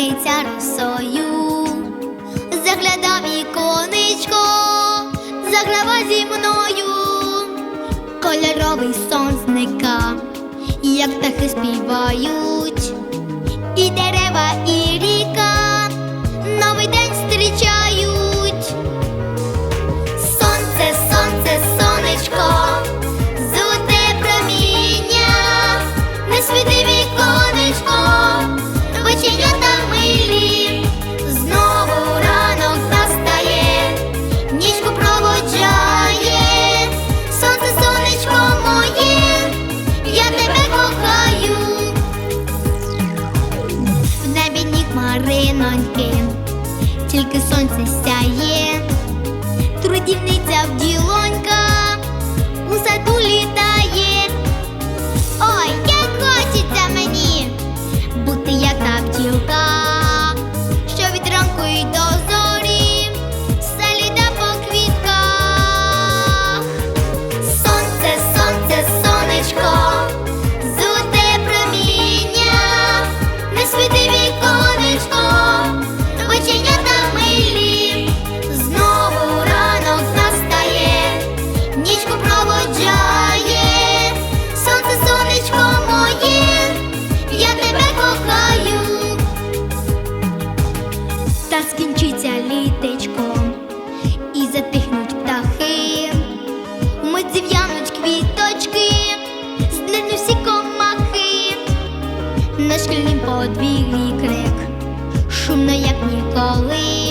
криниця росою, заглядав віконечко, заграва зі мною, кольоровий сон зника, як птахи співають, і дерева, і. Мариноньки, тільки сонце сяє. літечком і затихнуть птахи, мить зів'януть квіточки, здернуть всі комахи, на шкільнім подвір'ї крик, шумно, як ніколи.